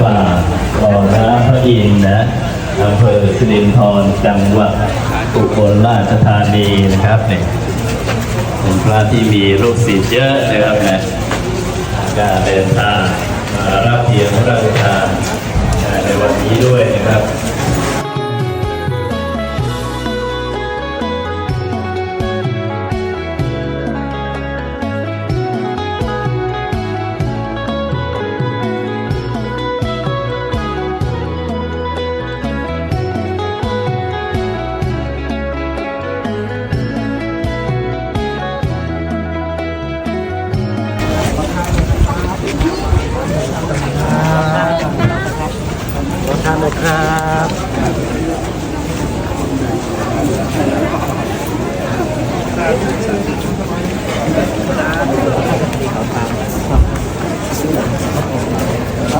กรากขอพระพระอินนะอำเภอสิรินทรจังหวัดอุบลราชธานีนะครับเนี่ยเป็นพระที่มีลูกศิษย์เยอะนะครับเนี่ยการเดินทางรับเทียนพระร ครับ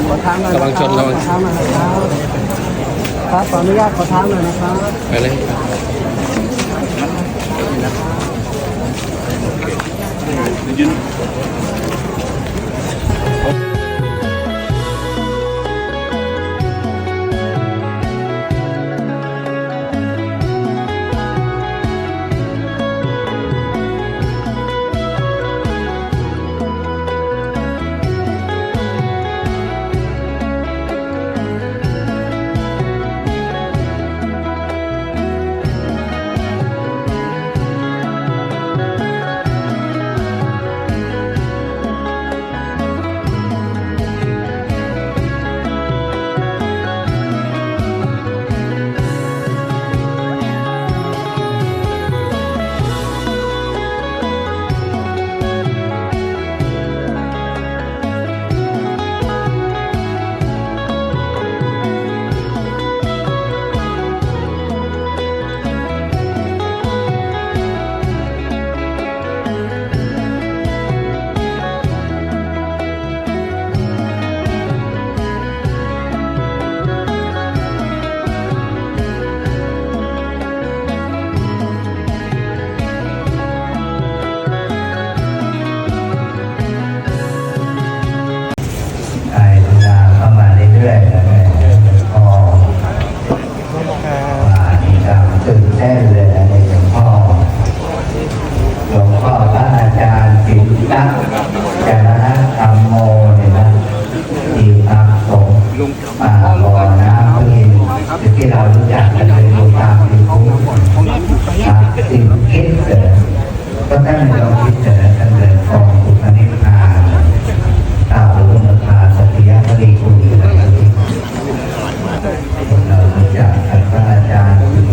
ขอทางหน่อยระวังชนระวังขอทางหน่อยนะครับครับขออนุญาตขอทางหน่อยนะครับไปเลยไ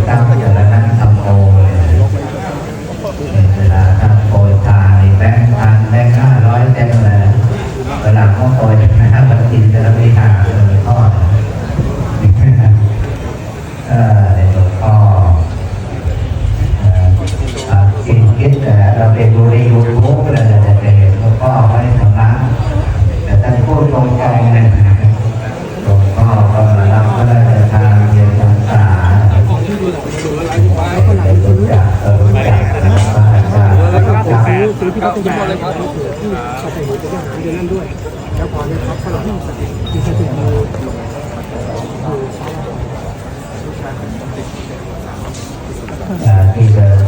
ตั้งจรณะธรรมโอเวลาทำโปรยทานแบงค์พันแบงค์ห้าร้อยเต็มเลยเวลาเขาโปรยนะครับมันกินจะไม่ทา ซื้อที่พัทยาเลยครับที่สัตหีบเป็นทหารเดือนนั้นด้วย แล้วพอเนี่ยครับฝรั่งที่สถิตมือที่เดิ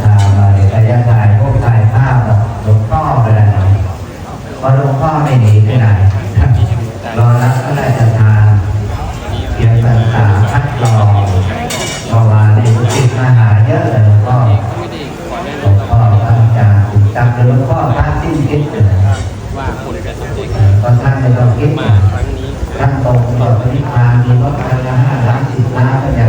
จารย์ถูกจับหลวงพ่อพระสิ้นคิดเลยก็ท่านไม่ต้องคิดนะท่านตรงต่อนิพพานมีรถคันละห้าล้านสิบล้านก็อยา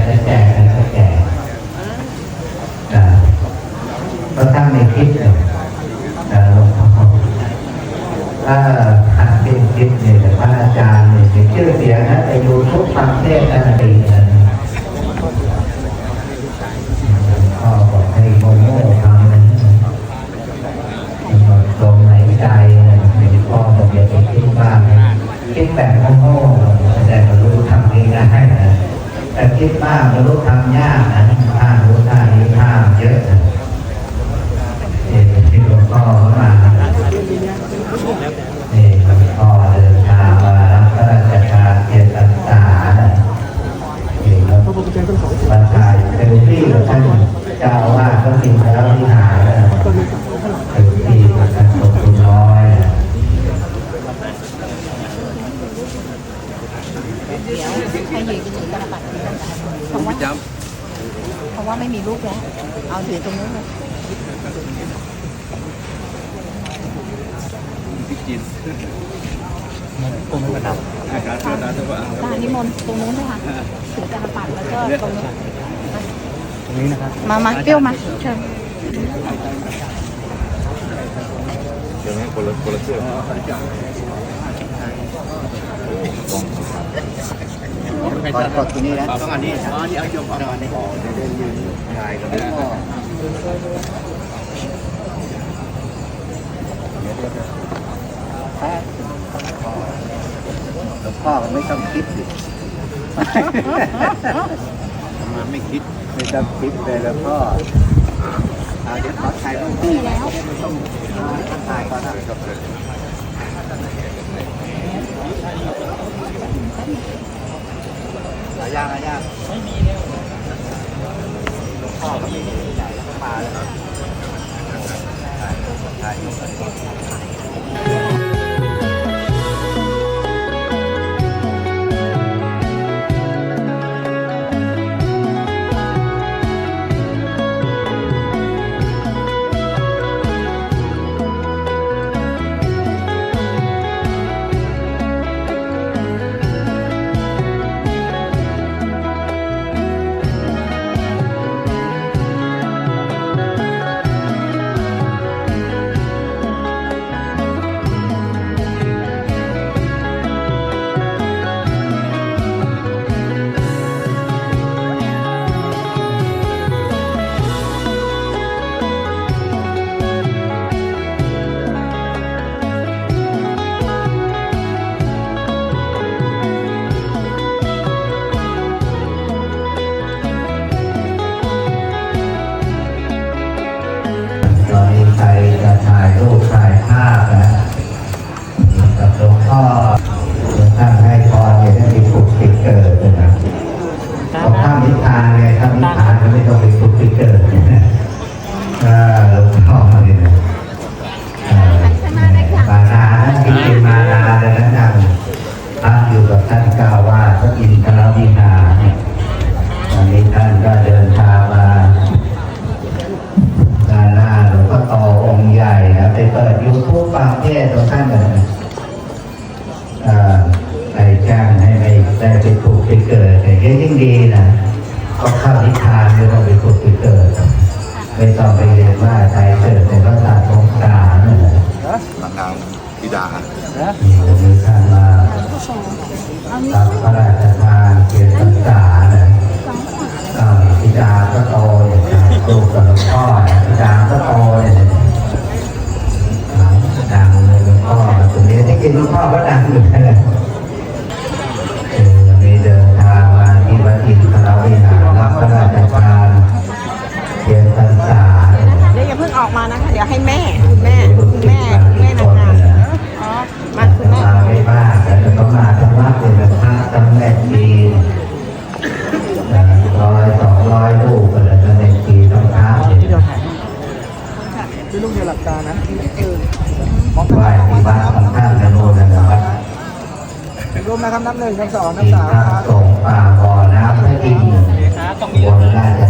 คิดมากก็รู้ทำยากนะ ม่มีลูกแล้ว เอาถือตรงนู้นเลยตานิมนต์ตรงนู้นเลยค่ะถือกระปัดแล้วก็ตรงนี้ตรงนี้นะครับ มามาเปรี้ยวมาเชิญ กดตรงนี้นะต้องอันนี้อ๋อนี่เอายกเอาอันนี้อ๋อเดินยืนถ่ายกันแล้วก็หลวงพ่อไม่ต้องคิดดิมาไม่คิดไม่ต้องคิดเลยแล้วก็เอเดี๋ยวขอถ่ายรูปคู่แล้วต้องถ่ายก่อนนะหายากหายากไม่มีเลยหลวงพ่อก็ไม่มีใหญ่แล้วก็มาแล้วครับ ก็ไม่ต้องไปผุดไปเกิดนะอ่าหลวงพ่อเนี่ยนะอ่ามานานะจริงๆมานาเลยนะท่านพักอยู่กับท่านกาวาสพระอินทรวิหารเนี่ยตอนนี้ท่านก็เดินทางมาด้านาหลวงพ่อโตองค์ใหญ่นะไปเปิดยูทูบฟังเทศของท่านเลยไปจ้างให้ไปได้ไปถูกไปเกิดแต่ยิ่งดีนะ ก็เข้านิทานไม่ต้องไปถูกไปเกิดไม่ต้องไปเรียนว่าใจเกิดในพระศาสนาสารนะนางงามธิดามีวันนี้ท่านมาทำพระราชทานเกียรติพรรษานะอ่าพิดาก็โตเนี่ยนะลูกกับหลวงพ่อเนี่ยพิดาก็โต คือลูกเดียวหลับตานะไหว้ที่วัดของท่านนะโน่นนะครับร่วมนะครับนับหนึ่งนับสองนับมีสามพระครับสงฆ์ป่าบ่อน้ำพระอินทร์บนราชธานี